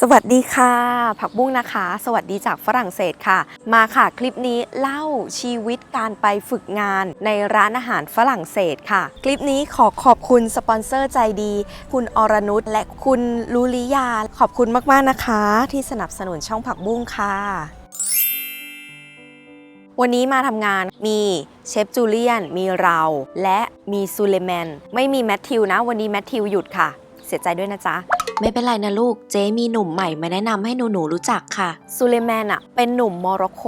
สวัสดีค่ะ ผักบุ้งนะคะ สวัสดีจากฝรั่งเศสค่ะ มาค่ะคลิปนี้เล่าชีวิตการไปฝึกงานในร้านอาหารฝรั่งเศสค่ะ คลิปนี้ขอขอบคุณสปอนเซอร์ใจดี คุณอรนุชและคุณลูลิยา ขอบคุณมากๆนะคะ ที่สนับสนุนช่องผักบุ้งค่ะวันนี้มาทำงานมีเชฟจูเลียน มีเรา และมีซูเลแมน ไม่มีแมทธิวนะ วันนี้แมทธิวหยุดค่ะ สียใจด้วยนะจ๊ะ ไม่เป็นไรนะลูก เจ๊มีหนุ่มใหม่มาแนะนำให้หนูหนูๆรู้จักค่ะ ซูเลแมนอะเป็นหนุ่มโมร็อกโก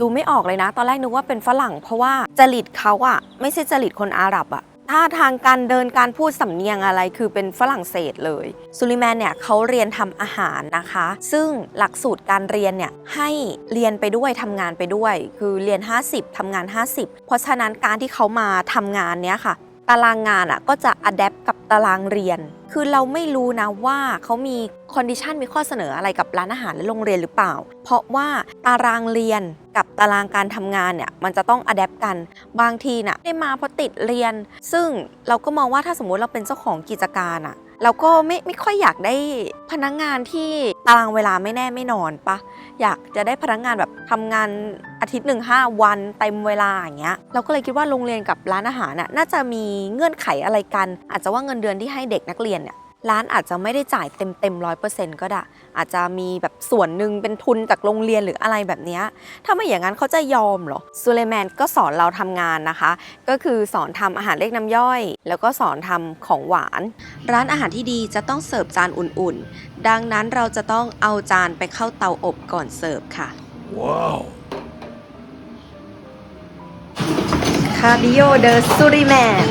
ดูไม่ออกเลยนะ ตอนแรกนึกว่าเป็นฝรั่ง เพราะว่าจริตเขาอะไม่ใช่จริตคนอาหรับอะท่าทางการเดินการพูดสำเนียงอะไรคือเป็นฝรั่งเศสเลยซูลิแมนเนี่ยเขาเรียนทำอาหารนะคะ ซึ่งหลักสูตรการเรียนเนี่ยให้เรียนไปด้วยทำงานไปด้วย คือเรียน 50ทำงาน 50 เพราะฉะนั้นการที่เขามาทำงานเนี้ยค่ะ ตารางงานอะก็จะอัดแอปกับตารางเรียน คือเราไม่รู้นะว่าเขามีคอนดิชันมีข้อเสนออะไรกับร้านอาหารและโรงเรียนหรือเปล่า เพราะว่าตารางเรียนกับตารางการทำงานเนี่ยมันจะต้องอัดแอปกัน บางทีน่ะได้มาเพราะติดเรียน ซึ่งเราก็มองว่าถ้าสมมุติเราเป็นเจ้าของกิจการอะ แล้วก็ไม่ไม่ค่อยอยากได้พนักงานที่ตารางเวลาไม่แน่ไม่นอนปะอยากจะได้พนักงานแบบทำงานอาทิตย์หนึ่งห้าวันเต็มเวลาอย่างเงี้ยเราก็เลยคิดว่าโรงเรียนกับร้านอาหารน่ะน่าจะมีเงื่อนไขอะไรกัน อาจจะว่าเงินเดือนที่ให้เด็กนักเรียนเนี่ย ร้านอาจจะไม่ได้จ่ายเต็มเต็มร้อยเปอร์เซ็นต์ก็ได้ อาจจะมีแบบส่วนหนึ่งเป็นทุนจากโรงเรียนหรืออะไรแบบเนี้ยถ้าไม่อย่างนั้นเขาจะยอมเหรอซูเลแมนก็สอนเราทำงานนะคะ ก็คือสอนทำอาหารเล็กน้ำย่อย แล้วก็สอนทำของหวาน ร้านอาหารที่ดีจะต้องเสิร์ฟจานอุ่นๆ ดังนั้นเราจะต้องเอาจานไปเข้าเตาอบก่อนเสิร์ฟค่ะ Wow. คาบิโอเดอซูริแมน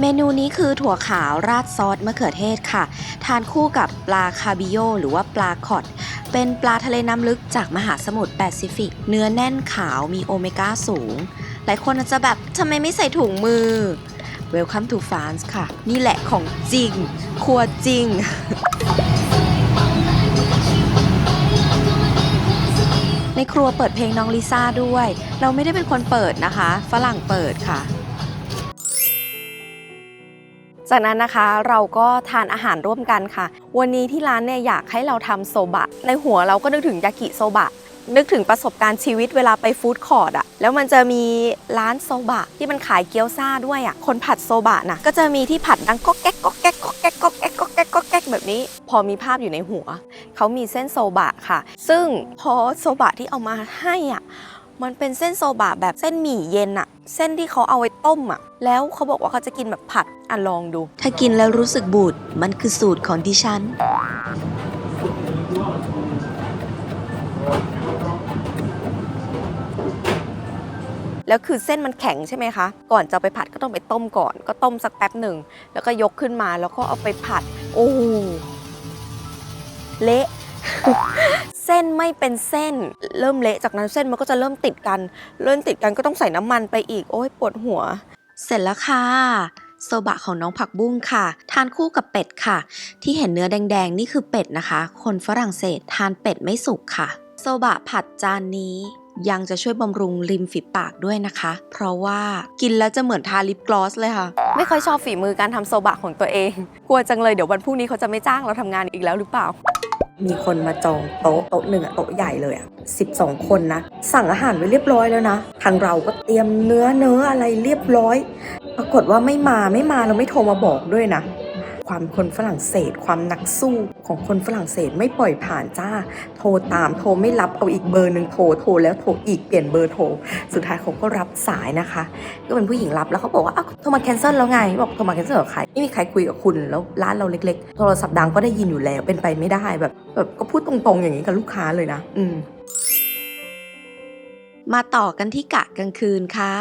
เมนูนี้คือถั่วขาวราดซอสมะเขือเทศค่ะ ทานคู่กับปลาคาบิโยหรือว่าปลาคอดเป็นปลาทะเลน้ำลึกจากมหาสมุทรแปซิฟิก เนื้อแน่นขาวมีโอเมก้าสูง หลายคนอาจจะแบบทำไมไม่ใส่ถุงมือ Welcome to France ค่ะ นี่แหละของจริง ครัวจริงในครัวเปิดเพลงน้องลิซ่าด้วย เราไม่ได้เป็นคนเปิดนะคะ ฝรั่งเปิดค่ะ จากนั้นนะคะเราก็ทานอาหารร่วมกันค่ะ วันนี้ที่ร้านเนี่ยอยากให้เราทำโซบะ ในหัวเราก็นึกถึงยากิโซบะ นึกถึงประสบการณ์ชีวิตเวลาไปฟู้ดคอร์ดอะแล้วมันจะมีร้านโซบะที่มันขายเกี๊ยวซ่าด้วยอะคนผัดโซบะนะก็จะมีที่ผัดดังก๊อกแก๊กก๊อกแก๊กก๊อกแก๊กก๊อกแก๊กก๊อกแก๊กก๊อกแก๊กแบบนี้ พอมีภาพอยู่ในหัว เขามีเส้นโซบะค่ะ ซึ่งพอโซบะที่เอามาให้อะ มันเป็นเส้นโซบะแบบเส้นหมี่เย็นอะเส้นที่เขาเอาไว้ต้มอะแล้วเขาบอกว่าเขาจะกินแบบผัดอะลองดู ถ้ากินแล้วรู้สึกบูดมันคือสูตรของดิฉัน แล้วคือเส้นมันแข็งใช่ไหมคะ ก่อนจะเอาไปผัดก็ต้องไปต้มก่อน ก็ต้มสักแป๊บหนึ่ง แล้วก็ยกขึ้นมาแล้วก็เอาไปผัด โอ้โหเละ เส้นไม่เป็นเส้น เริ่มเละจากนั้นเส้นมันก็จะเริ่มติดกัน เริ่มติดกันก็ต้องใส่น้ำมันไปอีก โอ้ยปวดหัว เสร็จแล้วค่ะโซบะของน้องผักบุ้งค่ะ ทานคู่กับเป็ดค่ะ ที่เห็นเนื้อแดงๆ นี่คือเป็ดนะคะ คนฝรั่งเศสทานเป็ดไม่สุกค่ะ โซบะผัดจานนี้ยังจะช่วยบำรุงริมฝีปากด้วยนะคะ เพราะว่ากินแล้วจะเหมือนทาลิปกลอสเลยค่ะ ไม่ค่อยชอบฝีมือการทำโซบะของตัวเอง กลัวจังเลยเดี๋ยววันพรุ่งนี้เขาจะไม่จ้างเราทำงานอีกแล้วหรือเปล่า มีคนมาจองโต๊ะโต๊ะหนึ่งอะโต๊ะใหญ่เลยอะสิบสองคนนะ สั่งอาหารไว้เรียบร้อยแล้วนะ ทางเราก็เตรียมเนื้อเนื้ออะไรเรียบร้อย ปรากฏว่าไม่มาไม่มาเราไม่โทรมาบอกด้วยนะ ความคนฝรั่งเศส ความนักสู้ของคนฝรั่งเศสไม่ปล่อยผ่านจ้า โทรตามโทรไม่รับเอาอีกเบอร์หนึ่งโทรโทรแล้วโทรอีกเปลี่ยนเบอร์โทรสุดท้ายเขาก็รับสายนะคะ ก็เป็นผู้หญิงรับแล้วเขาบอกว่าอ้าวโทรมาแคนเซิลแล้วไงบอกโทรมาแคนเซิลกับใครไม่มีใครคุยกับคุณแล้วร้านเราเล็ก ๆ โทรศัพท์ดังก็ได้ยินอยู่แล้วเป็นไปไม่ได้แบบแบบก็พูดตรงๆอย่างนี้กับลูกค้าเลยนะ อืม มาต่อกันที่กะกลางคืนค่ะ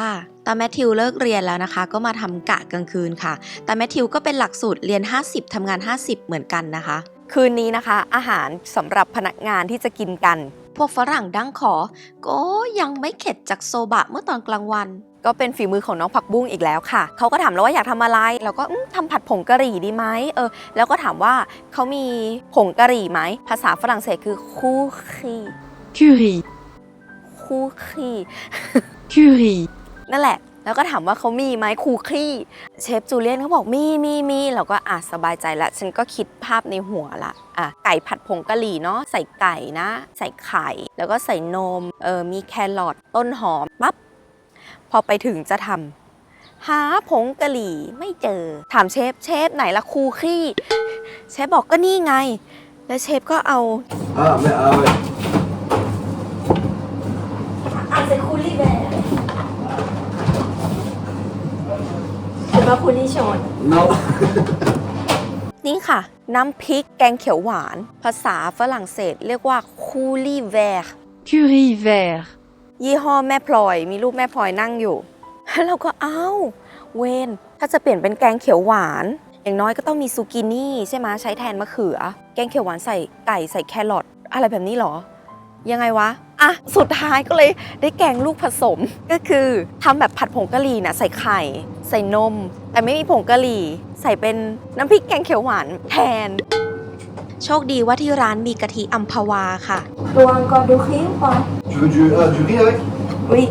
ตาแมทธิวเลิกเรียนแล้วนะคะ ก็มาทำกะกลางคืนค่ะตาแมทธิวก็เป็นหลักสูตรเรียน 50ทำงาน 50 เหมือนกันนะคะ คืนนี้นะคะ อาหารสำหรับพนักงานที่จะกินกัน พวกฝรั่งดั้งขอ ก็ยังไม่เข็ดจากโซบะเมื่อตอนกลางวัน ก็เป็นฝีมือของน้องผักบุ้งอีกแล้วค่ะ เขาก็ถามเราว่าอยากทำอะไร เราก็อืมทำผัดผงกะหรี่ดีไหมเออ แล้วก็ถามว่าเขามีผงกะหรี่ไหมภาษาฝรั่งเศสคือคูคี curry คูคี curry นั่นแหละ แล้วก็ถามว่าเขามีไหมคูครี่เชฟจูเลียนเขาบอกมีมีมีเราก็อะสบายใจละฉันก็คิดภาพในหัวละอะไก่ผัดผงกะหรี่เนาะใส่ไก่นะ ใส่ไข่ แล้วก็ใส่นมเออมีแครอทต้นหอมปั๊บพอไปถึงจะทำหาผงกะหรี่ไม่เจอ ถามเชฟเชฟไหนละคูครี่เชฟบอกก็นี่ไง แล้วเชฟก็เอา Ah, mais ah ouais. อาเซคูลี่แบร์ หรือว่าคูลี่ชน Non. นี่ค่ะ น้ำพริกแกงเขียวหวาน ภาษาฝรั่งเศสเรียกว่าคูลี่แวร์ Curry vert. ยี่ห้อแม่พลอย มีรูปแม่พลอยนั่งอยู่ แล้วเราก็เอ้า เวนถ้าจะเปลี่ยนเป็นแกงเขียวหวาน อย่างน้อยก็ต้องมีซูกินี่ใช่ไหมใช้แทนมะเขือ แกงเขียวหวานใส่ไก่ใส่แครอทอะไรแบบนี้เหรอ ยังไงวะ อะสุดท้ายก็เลยได้แกงลูกผสมก็คือทำแบบผัดผงกะหรี่นะใส่ไข่ ใส่นม แต่ไม่มีผงกะหรี่ ใส่เป็นน้ำพริกแกงเขียวหวานแทน โชคดีว่าที่ร้านมีกะทิอัมพวาค่ะดูอังกอร์ดูครีมก่อน Tu veux du, ah, du riz avec วิ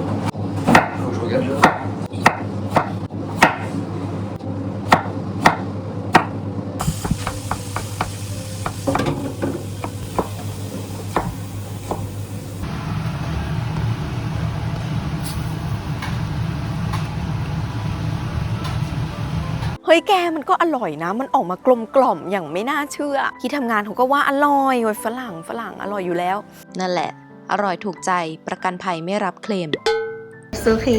Faut que je regarde déjà. เฮ้ยแกมันก็อร่อยนะ มันออกมากลมกล่อมอย่างไม่น่าเชื่อ ที่ทำงานเขาก็ว่าอร่อยเว้ยฝรั่งฝรั่งอร่อยอยู่แล้ว นั่นแหละ อร่อยถูกใจประกันภัยไม่รับเคลมซูคี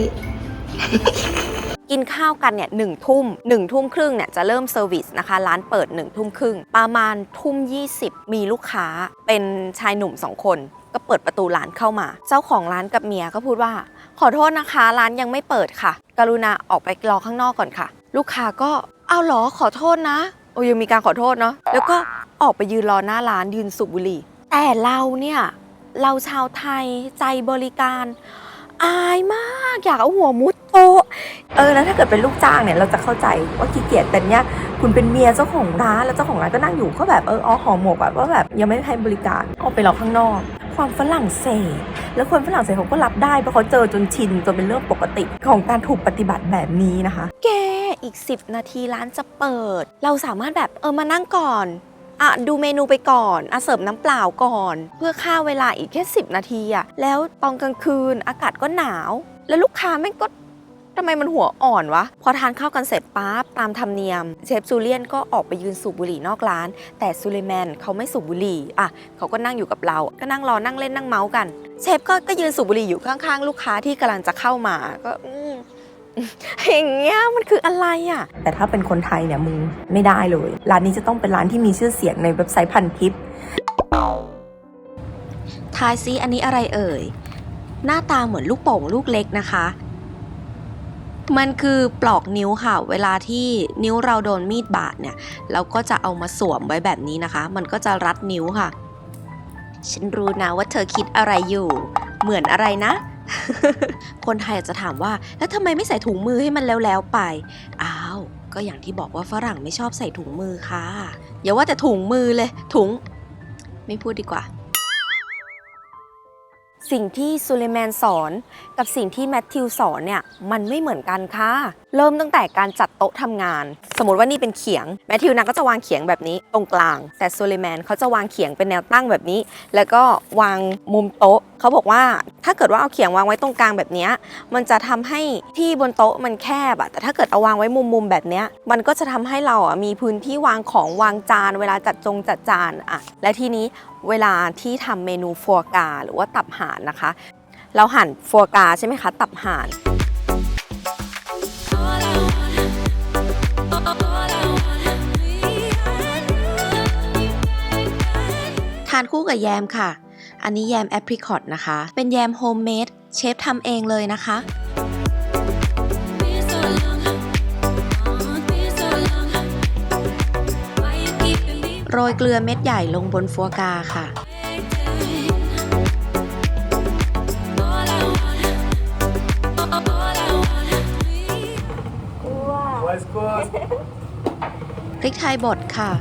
กินข้าวกันเนี่ยหนึ่งทุ่มหนึ่งทุ่มครึ่งเนี่ยจะเริ่มเซอร์วิสนะคะ ร้านเปิดหนึ่งทุ่มครึ่งประมาณทุ่ม 20 มีลูกค้าเป็นชายหนุ่มสองคน ก็เปิดประตูร้านเข้ามา เจ้าของร้านกับเมียก็พูดว่า ขอโทษนะคะ ร้านยังไม่เปิดค่ะ กรุณาออกไปรอข้างนอกก่อนค่ะลูกค้าก็เอาหรอขอโทษนะ โอ้ยังมีการขอโทษเนาะแล้วก็ออกไปยืนรอหน้าร้านยืนสูบบุหรี่ แต่เราเนี่ย เราชาวไทยใจบริการ อายมากอยากเอาหัวมุดโต๊ะเออแล้วถ้าเกิดเป็นลูกจ้างเนี่ยเราจะเข้าใจว่าขี้เกียจแต่เนี้ยคุณเป็นเมียเจ้าของร้านแล้วเจ้าของร้านก็นั่งอยู่ก็แบบเอออ๋อหอหมกแบบว่าแบบยังไม่ให้บริการออกไปรอข้างนอก ความฝรั่งเศส แล้วคนฝรั่งเศสเขาก็รับได้เพราะเขาเจอจนชินจนเป็นเรื่องปกติของการถูกปฏิบัติแบบนี้นะคะ แกอีก 10 นาทีร้านจะเปิด เราสามารถแบบเออมานั่งก่อนอะดูเมนูไปก่อนอะเสิร์ฟน้ำเปล่าก่อน เพื่อฆ่าเวลาอีกแค่ 10 นาทีอะแล้วตอนกลางคืนอากาศก็หนาว แล้วลูกค้าไม่งก็ ทำไมมันหัวอ่อนวะ พอทานข้าวกันเสร็จปั๊บตามธรรมเนียม เชฟจูเลียนก็ออกไปยืนสูบบุหรี่นอกร้าน แต่ซูเลแมนเขาไม่สูบบุหรี่อะเขาก็นั่งอยู่กับเรา ก็นั่งรอนั่งเล่นนั่งเมาส์กัน เชฟก็ก็ยืนสูบบุหรี่อยู่ข้างๆ ลูกค้าที่กำลังจะเข้ามาก็อืมอย่างเงี้ยมันคืออะไรอะ แต่ถ้าเป็นคนไทยเนี่ยมึงไม่ได้เลย ร้านนี้จะต้องเป็นร้านที่มีชื่อเสียงในเว็บไซต์พันทิปทายซิอันนี้อะไรเอ่ย หน้าตาเหมือนลูกโป่งลูกเล็กนะคะ มันคือปลอกนิ้วค่ะ เวลาที่นิ้วเราโดนมีดบาดเนี่ย เราก็จะเอามาสวมไว้แบบนี้นะคะ มันก็จะรัดนิ้วค่ะ ฉันรู้นะว่าเธอคิดอะไรอยู่ เหมือนอะไรนะ คนไทยอาจจะถามว่า แล้วทำไมไม่ใส่ถุงมือให้มันแล้วๆไป อ้าว ก็อย่างที่บอกว่าฝรั่งไม่ชอบใส่ถุงมือค่ะ อย่าว่าแต่ถุงมือเลย ถุง ไม่พูดดีกว่าสิ่งที่ซูเลแมนสอนกับสิ่งที่แมทธิวสอนเนี่ยมันไม่เหมือนกันค่ะ เริ่มตั้งแต่การจัดโต๊ะทำงาน สมมติว่านี่เป็นเขียงแมทธิวนะก็จะวางเขียงแบบนี้ตรงกลาง แต่โซเลแมนเขาจะวางเขียงเป็นแนวตั้งแบบนี้ แล้วก็วางมุมโต๊ะเขาบอกว่าถ้าเกิดว่าเอาเขียงวางไว้ตรงกลางแบบนี้มันจะทำให้ที่บนโต๊ะมันแคบอะแต่ถ้าเกิดเอาวางไว้มุมๆแบบนี้มันก็จะทำให้เราอะมีพื้นที่วางของวางจาน เวลาจัดจงจัดจานอะและทีนี้เวลาที่ทำเมนูฟัวกาหรือว่าตับห่านนะคะ เราหั่นฟัวกาใช่ไหมคะ ตับห่านทานคู่กับแยมค่ะ อันนี้แยมแอปริคอตนะคะ เป็นแยมโฮมเมดเชฟทำเองเลยนะคะโรยเกลือเม็ดใหญ่ลงบนฟัวกาค่ะ พริกไทยบดค่ะ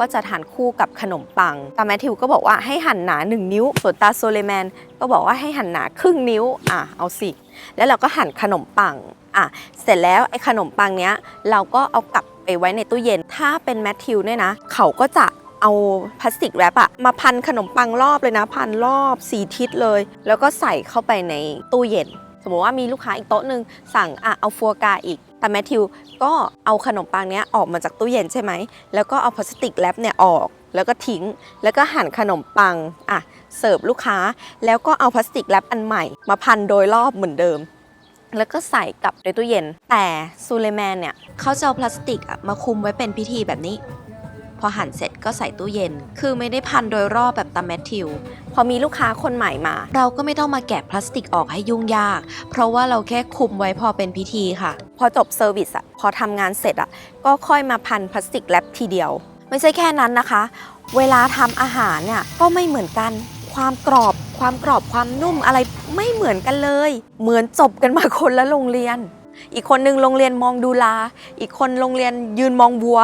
ก็จะทานคู่กับขนมปัง ตาแมทธิวก็บอกว่าให้หั่นหนา 1 นิ้ว ส่วนตาโซเลแมนก็บอกว่าให้หั่นหนาครึ่งนิ้ว อะ เอาสิ แล้วเราก็หั่นขนมปัง อะ เสร็จแล้วไอ้ขนมปังเนี้ย เราก็เอากลับไปไว้ในตู้เย็น ถ้าเป็นแมทธิวเนี่ยนะ เขาก็จะเอาพลาสติกแรปอะมาพันขนมปังรอบเลยนะ พันรอบสีทิศเลย แล้วก็ใส่เข้าไปในตู้เย็น มมติว่ามีลูกค้าอีกโต๊ะหนึ่งสั่งอะเอาฟัวกราอีก แต่แมทธิวก็เอาขนมปังเนี้ยออกมาจากตู้เย็นใช่ไหม แล้วก็เอาพลาสติกแรปเนี่ยออก แล้วก็ทิ้ง แล้วก็หั่นขนมปังอะเสิร์ฟลูกค้า แล้วก็เอาพลาสติกแรปอันใหม่ มาพันโดยรอบเหมือนเดิม แล้วก็ใส่กลับในตู้เย็น แต่ซูเลแมนเนี่ยเขาจะเอาพลาสติกอะมาคุมไว้เป็นพิธีแบบนี้ พอหั่นเสร็จก็ใส่ตู้เย็น คือไม่ได้พันโดยรอบแบบตามแมทธิว พอมีลูกค้าคนใหม่มา เราก็ไม่ต้องมาแกะพลาสติกออกให้ยุ่งยาก เพราะว่าเราแค่คุมไว้พอเป็นพิธีค่ะ พอจบเซอร์วิสอะพอทำงานเสร็จอะก็ค่อยมาพันพลาสติกแรปทีเดียว ไม่ใช่แค่นั้นนะคะ เวลาทำอาหารเนี่ยก็ไม่เหมือนกันความกรอบ ความกรอบ ความนุ่มอะไรไม่เหมือนกันเลย เหมือนจบกันมาคนละโรงเรียน อีกคนนึงโรงเรียนมองดูลา อีกคนโรงเรียนยืนมองวัว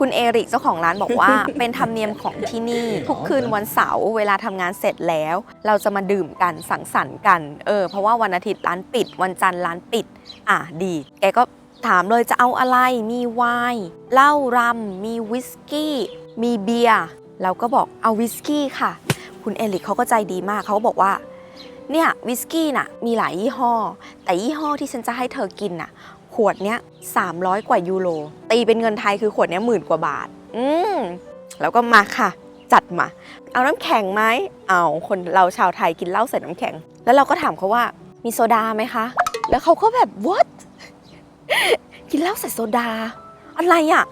คุณเอริกเจ้าของร้านบอกว่า เป็นธรรมเนียมของที่นี่ ทุกคืนวันเสาร์เวลาทำงานเสร็จแล้ว เราจะมาดื่มกันสังสรรค์กันเออเพราะว่าวันอาทิตย์ร้านปิด วันจันทร์ร้านปิด อะดี แกก็ถามเลยจะเอาอะไรมีไวน์เหล้ารัมมีวิสกี้ มีเบียร์เราก็บอกเอาวิสกี้ค่ะ คุณเอริกเขาก็ใจดีมากเขาก็บอกว่าเนี่ยวิสกี้น่ะมีหลายยี่ห้อ แต่ยี่ห้อที่ฉันจะให้เธอกินน่ะ ขวดเนี้ย300 กว่ายูโรตีเป็นเงินไทยคือขวดเนี้ยหมื่นกว่าบาท อืมแล้วก็มาค่ะ จัดมา เอาน้ำแข็งไหมเอาคนเราชาวไทยกินเหล้าใส่น้ำแข็ง แล้วเราก็ถามเขาว่ามีโซดาไหมคะ แล้วเขาก็แบบ what กินเหล้าใส่โซดา อะไรอะ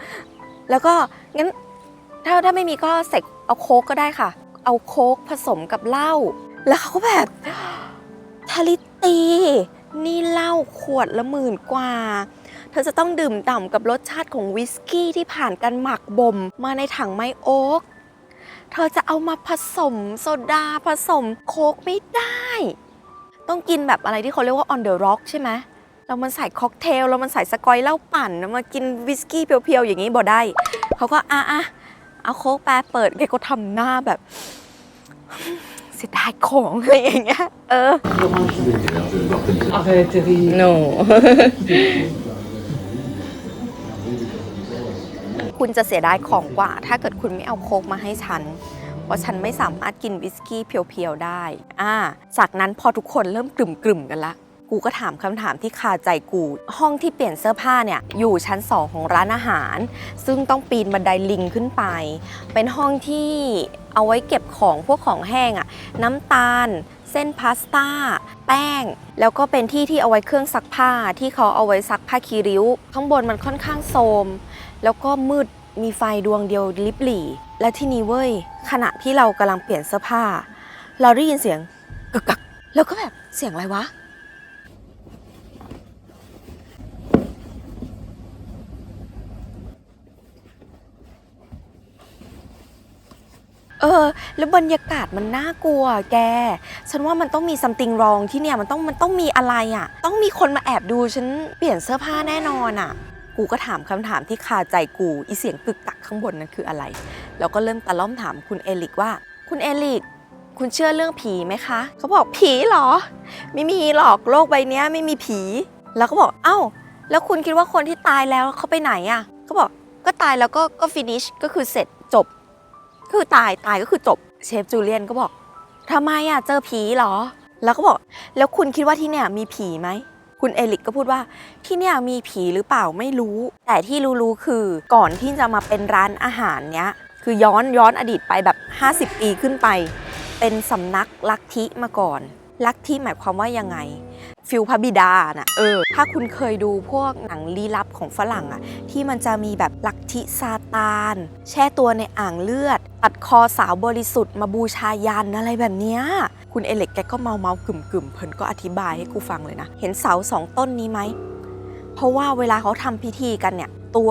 แล้วก็งั้นถ้าถ้าไม่มีก็ใส่เอาโค้กก็ได้ค่ะ เอาโค้กผสมกับเหล้าแล้วเขาก็แบบทาริตี นี่เหล้าขวดละหมื่นกว่า เธอจะต้องดื่มด่ำกับรสชาติของวิสกี้ที่ผ่านการหมักบ่มมาในถังไม้โอ๊ก เธอจะเอามาผสมโซดาผสมโค้กไม่ได้ ต้องกินแบบอะไรที่เขาเรียกว่า on the rock ใช่ไหมเรามันใส่ค็อกเทล เรามันใส่สกอยเหล้าปั่นมากินวิสกี้เพียวๆ อย่างนี้บ่ได้ เขาก็อะอะเอาโค้กแปรเปิดแกก็ทำหน้าแบบ เสียดายของอะไรอย่างเงี้ย เออ Arrête, Eric. no คุณจะเสียดายของกว่า ถ้าเกิดคุณไม่เอาโค้กมาให้ฉัน เพราะฉันไม่สามารถกินวิสกี้เพียวๆได้ อ่า จากนั้นพอทุกคนเริ่มกลุ่มๆกันละ กูก็ถามคำถามที่คาใจกู ห้องที่เปลี่ยนเสื้อผ้าเนี่ยอยู่ชั้น2ของร้านอาหาร ซึ่งต้องปีนบันไดลิงขึ้นไป เป็นห้องที่เอาไว้เก็บของพวกของแห้งอะน้ำตาล เส้นพาสต้า แป้ง แล้วก็เป็นที่ที่เอาไว้เครื่องซักผ้าที่เขาเอาไว้ซักผ้าคีริ้ว ข้างบนมันค่อนข้างโทมแล้วก็มืดมีไฟดวงเดียวลิบหลี่ และที่นี้เว้ยขณะที่เรากำลังเปลี่ยนเสื้อผ้า เราได้ยินเสียงกึกกักแล้วก็แบบเสียงอะไรวะ เออ แล้วบรรยากาศมันน่ากลัวแก ฉันว่ามันต้องมี something wrong ที่เนี่ยมันต้องมันต้องมีอะไรอะ่ะ ต้องมีคนมาแอบดูฉันเปลี่ยนเสื้อผ้าแน่นอนอะ่ะ กูก็ถามคำถามที่คาใจกูอีเสียงกึกตักข้างบนนั้นคืออะไร แล้วก็เริ่มตะล่อมถามคุณเอลิกว่า คุณเอลิกคุณเชื่อเรื่องผีไหมคะ เขาบอกผีเหรอ ไม่มีหรอกโลกใบนี้ไม่มีผี แล้วก็บอกเอ้า แล้วคุณคิดว่าคนที่ตายแล้วเขาไปไหนอะ่ะเขาบอกก็ตายแล้วก็ก็ finish ก็คือเสร็จ คือตายตายก็คือจบเชฟจูเลียนก็บอกทำไมอะเจอผีเหรอ แล้วก็บอกแล้วคุณคิดว่าที่เนี่ยมีผีไหมคุณเอลิกก็พูดว่าที่เนี่ยมีผีหรือเปล่าไม่รู้ แต่ที่รู้ๆคือก่อนที่จะมาเป็นร้านอาหารเนี้ยคือย้อนย้อนอดีตไปแบบ 50 ปีขึ้นไป เป็นสำนักลัทธิมาก่อน ลัทธิหมายความว่ายังไง ฟิลพระบิดาน่ะเออถ้าคุณเคยดูพวกหนังลี้ลับของฝรั่งอะที่มันจะมีแบบลัทธิซาตาน แช่ตัวในอ่างเลือด ตัดคอสาวบริสุทธิ์มาบูชายันอะไรแบบเนี้ยคุณเอเล็กแกก็เมาเมากึ่มกึ่มเพิ่นก็อธิบายให้กูฟังเลยนะ เห็นเสาสองต้นนี้ไหม เพราะว่าเวลาเขาทำพิธีกันเนี่ย ตัว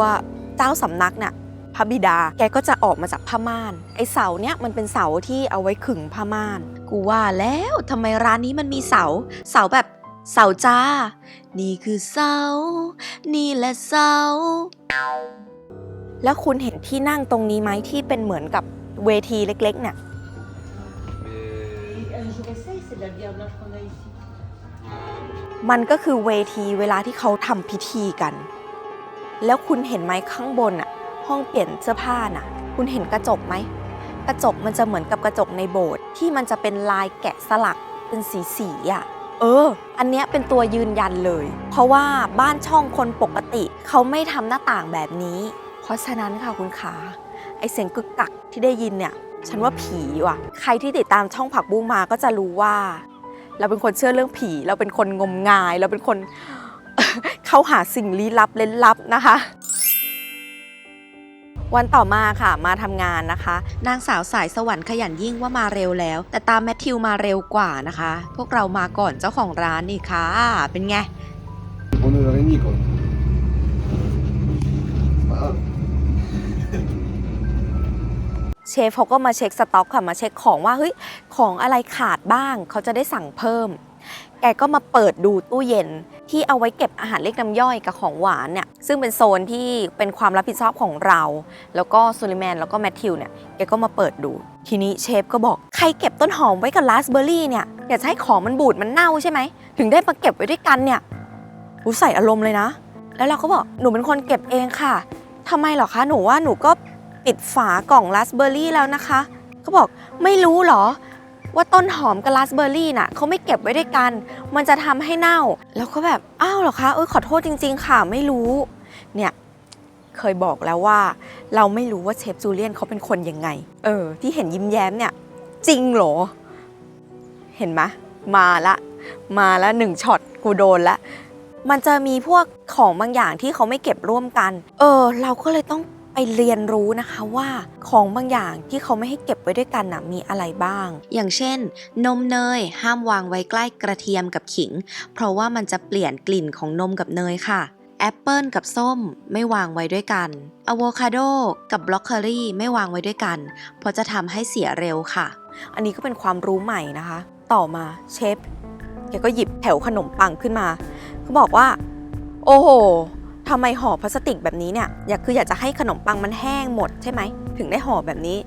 เจ้าสำนักเนี่ยพระบิดาแกก็จะออกมาจากผ้าม่าน ไอเสาเนี่ยมันเป็นเสาที่เอาไว้ขึงผ้าม่าน กูว่าแล้วทำไมร้านนี้มันมีเสา เสาแบบ เสาจ้า นี่คือเสา นี่แหละเสา แล้วคุณเห็นที่นั่งตรงนี้ไหมที่เป็นเหมือนกับเวทีเล็กๆเนี่ย มันก็คือเวทีเวลาที่เขาทำพิธีกัน แล้วคุณเห็นไหมข้างบนอะห้องเปลี่ยนเสื้อผ้าน่ะ คุณเห็นกระจกไหม กระจกมันจะเหมือนกับกระจกในโบสถ์ที่มันจะเป็นลายแกะสลักเป็นสีสีๆอะ เออ อันเนี้ยเป็นตัวยืนยันเลย เพราะว่าบ้านช่องคนปกติ เขาไม่ทำหน้าต่างแบบนี้ เพราะฉะนั้นค่ะคุณขาไอเสียงกึกกักที่ได้ยินเนี่ย ฉันว่าผีว่ะ ใครที่ติดตามช่องผักบุ้งมาก็จะรู้ว่า เราเป็นคนเชื่อเรื่องผี เราเป็นคนงมงาย เราเป็นคน เข้าหาสิ่งลี้ลับเล่นลับนะคะ วันต่อมาค่ะมาทำงานนะคะ นางสาวสายสวรรค์ขยันยิ่งว่ามาเร็วแล้ว แต่ตามแมทธิวมาเร็วกว่านะคะ พวกเรามาก่อนเจ้าของร้านนี่ค่ะ เป็นไง On est heure et demie, quoi. Ah, เชฟเขาก็มาเช็คสต็อกค่ะมาเช็คของว่าเฮ้ยของอะไรขาดบ้างเขาจะได้สั่งเพิ่ม แกก็มาเปิดดูตู้เย็น ที่เอาไว้เก็บอาหารเล็กน้ำย่อยกับของหวานเนี่ยซึ่งเป็นโซนที่เป็นความรับผิดชอบของเรา แล้วก็ซูลิแมนแล้วก็แมทธิวเนี่ยแกก็มาเปิดดู ทีนี้เชฟก็บอกใครเก็บต้นหอมไว้กับราสเบอร์รี่เนี่ยอยากจะให้ของมันบูดมันเน่าใช่ไหมถึงได้มาเก็บไว้ด้วยกันเนี่ยรู้ใส่อารมณ์เลยนะ แล้วเราก็บอกหนูเป็นคนเก็บเองค่ะทำไมหรอคะหนูว่าหนูก็ปิดฝากล่องราสเบอร์รี่แล้วนะคะเขาบอกไม่รู้หรอ ว่าต้นหอมกับราสเบอร์รี่น่ะเขาไม่เก็บไว้ด้วยกัน มันจะทำให้เน่า แล้วก็แบบอ้าวเหรอคะเออขอโทษจริง ๆ ค่ะไม่รู้ เนี่ยเคยบอกแล้วว่า เราไม่รู้ว่าเชฟจูเลียนเขาเป็นคนยังไง เออ ที่เห็นยิ้มแย้มเนี่ย จริงเหรอ เห็นไหมมาละ มาละหนึ่งช็อตกูโดนละมันจะมีพวกของบางอย่างที่เขาไม่เก็บร่วมกัน เออ เราก็เลยต้อง ไปเรียนรู้นะคะว่าของบางอย่างที่เขาไม่ให้เก็บไว้ด้วยกันน่ะมีอะไรบ้าง อย่างเช่น นมเนยห้ามวางไว้ใกล้กระเทียมกับขิง เพราะว่ามันจะเปลี่ยนกลิ่นของนมกับเนยค่ะแอปเปิลกับส้มไม่วางไว้ด้วยกันอะโวคาโดกับบล็อกเกอรี่ไม่วางไว้ด้วยกัน เพราะจะทำให้เสียเร็วค่ะ อันนี้ก็เป็นความรู้ใหม่นะคะ ต่อมาเชฟแกก็หยิบแถวขนมปังขึ้นมาเขาบอกว่า โอ้โห ทำไมห่อพลาสติกแบบนี้เนี่ยอยากคืออยากจะให้ขนมปังมันแห้งหมดใช่ไหม ถึงได้ห่อแบบนี้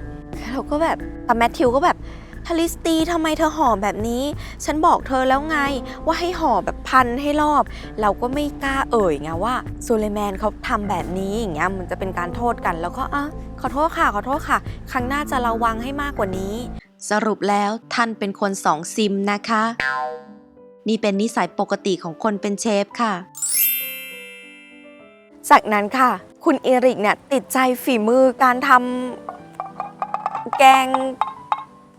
เราก็แบบแต่แมทธิวก็แบบทาริสตีทำไมเธอห่อแบบนี้ ฉันบอกเธอแล้วไงว่าให้ห่อแบบพันให้รอบ เราก็ไม่กล้าเอ่ยไงว่าซูเลแมนเขาทำแบบนี้อย่างเงี้ยมันจะเป็นการโทษกัน แล้วก็อะขอโทษค่ะขอโทษค่ะ ครั้งหน้าจะระวังให้มากกว่านี้ สรุปแล้วท่านเป็นคนสองซิมนะคะ นี่เป็นนิสัยปกติของคนเป็นเชฟค่ะ จากนั้นค่ะ คุณเอริกเนี่ยติดใจฝีมือการทำแกง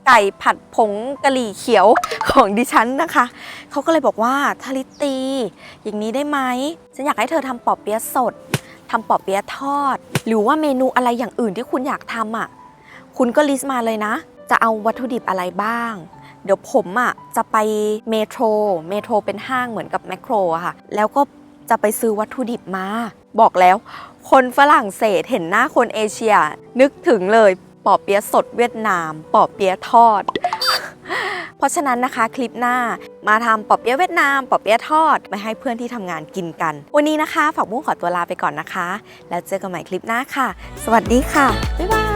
ไก่ผัดผงกะหรี่เขียวของดิฉันนะคะ เขาก็เลยบอกว่าทาริตี อย่างนี้ได้ไหมฉันอยากให้เธอทำปอบเปี๊ยะสดทำปอบเปี๊ยะทอด หรือว่าเมนูอะไรอย่างอื่นที่คุณอยากทำอะ คุณก็ลิสต์มาเลยนะ จะเอาวัตถุดิบอะไรบ้าง เดี๋ยวผมอะจะไปเมโทร เมโทรเป็นห้างเหมือนกับแมคโครอะค่ะ แล้วก็ จะไปซื้อวัตถุดิบมา บอกแล้ว คนฝรั่งเศสเห็นหน้าคนเอเชีย นึกถึงเลยปอเปี๊ยะสดเวียดนาม ปอเปี๊ยะทอด เพราะฉะนั้นนะคะคลิปหน้ามาทำปอเปี๊ยะเวียดนาม ปอเปี๊ยะทอดไปให้เพื่อนที่ทำงานกินกัน วันนี้นะคะ ฝากบุ้งขอตัวลาไปก่อนนะคะ แล้วเจอกันใหม่คลิปหน้าค่ะ สวัสดีค่ะ บ๊ายบาย